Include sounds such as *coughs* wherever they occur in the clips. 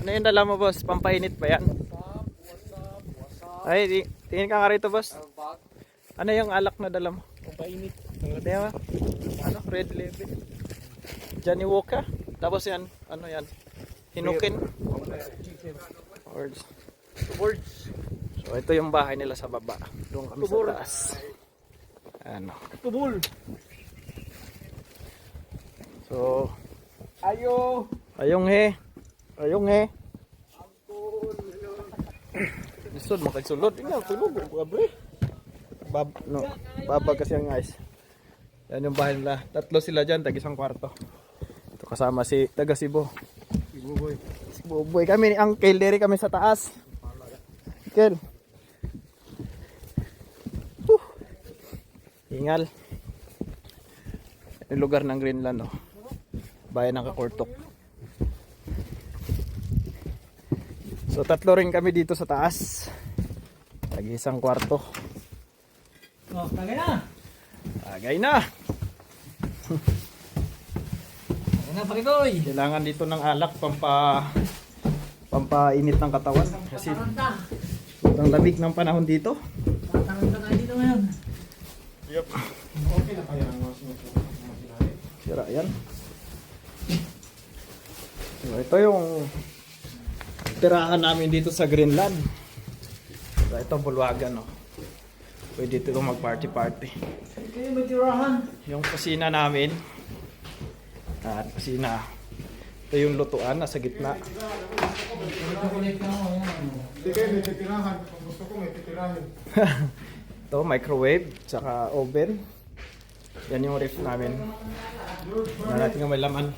Ano yung dala mo, boss? Pampainit ba yan? Ay, di- tingin ka nga rito, boss. Ano yung alak na dala mo? Papainit. Di ba? Ano? Red Label. Johnny Walker. Tapos yan, ano yan? Hinukin. Words. Words. So, ito yung bahay nila sa baba. Doon kami sa Tubol. taas. Ano. Tubol. So, Ayo. ayong he. Ayong *coughs* he. Lisod, makagsulod. Tingnan, tulog. Babre. Bab, no. Babag kasi ang guys. Yan yung bahay nila. Tatlo sila dyan, tag isang kwarto. Ito kasama si taga Cebu. Ibuboy. Si Buboy kami ni Uncle, diri kami sa taas. Uncle. Huh. Ingal. Yung lugar ng Greenland, no. Bayan ng Kakurtok. So tatlo rin kami dito sa taas. Lagi isang kwarto. Oh, tagay na. Agay na. Tagay na, pakikoy. Kailangan dito ng alak pampa pampainit ng katawan kasi sobrang lamig ng panahon dito. Taranta tayo dito ngayon. Yep. Okay na kaya ang. Sira yan. So, ito yung tirahan namin dito sa Greenland. So, ito bulwagan, no. Pwede dito mag-party-party. Kayo may tirahan. Yung kusina namin. At kusina. Ito yung lutuan, nasa gitna. Kayo may titirahan. Kung gusto ko may titirahan. *laughs* Ito, microwave, tsaka oven. Yan yung ref namin. Na natin yung may laman.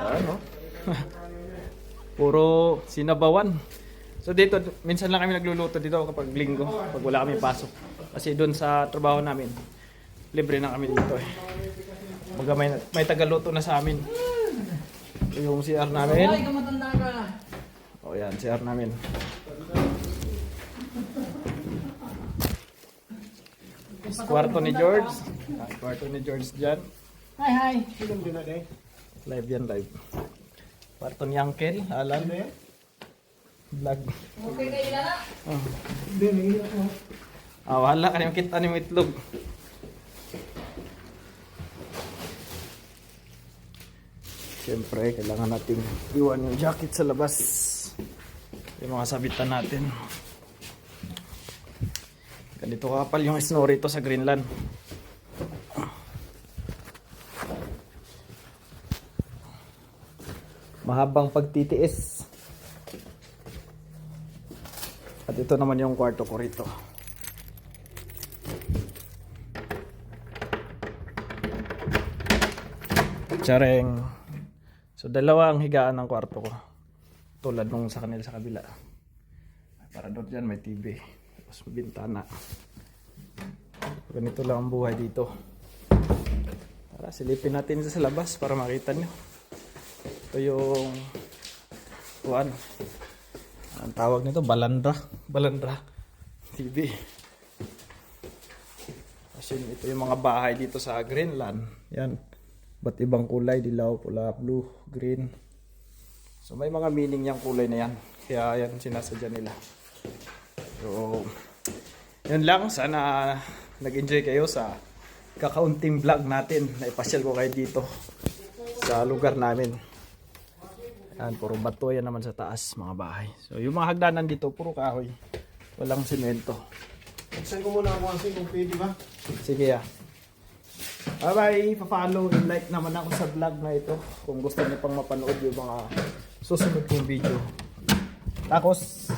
Ano? *laughs* Puro sinabawan. So dito, minsan lang kami nagluluto dito kapag linggo, pag wala kami pasok. Kasi doon sa trabaho namin, libre na kami dito eh. Baga may, may tagaluto na sa amin. Yung CR namin. O yan, CR namin. Kwarto ni George. Kwarto ni George dyan. Hi, hi. Live yan, live. Kwarto ni Uncle, Alan. Vlog. Okay kayo na na. Oh. Ah, wala ka niyong kita ni itlog. Siyempre, kailangan nating iwan yung jacket sa labas. Yung mga sabitan natin. Ganito kapal yung snow rito sa Greenland. Mahabang pagtitiis. At ito naman yung kwarto ko rito. Tsareng. So dalawa ang higaan ng kwarto ko. Tulad nung sa kanila sa kabila. Para doon dyan may TV. Tapos may bintana. Ganito lang ang buhay dito. Tara, silipin natin sa labas para makita nyo. Ito yung kuan. Ang tawag nito, balandra. Balandra TV. Kasi ito yung mga bahay dito sa Greenland. Yan. Ba't ibang kulay? Dilaw, pula, blue, green. So may mga meaning yung kulay na yan. Kaya yan sinasadya nila. So, yun lang. Sana nag-enjoy kayo sa kakaunting vlog natin. Naipasyal ko kayo dito sa lugar namin. Yan, puro bato yan naman sa taas, mga bahay. So, yung mga hagdanan dito, puro kahoy. Walang simento. Buksan ko muna ang kung pwede ba? Sige ah. Bye-bye! Pa-follow and like naman ako sa vlog na ito. Kung gusto niyo pang mapanood yung mga susunod kong video. Tapos,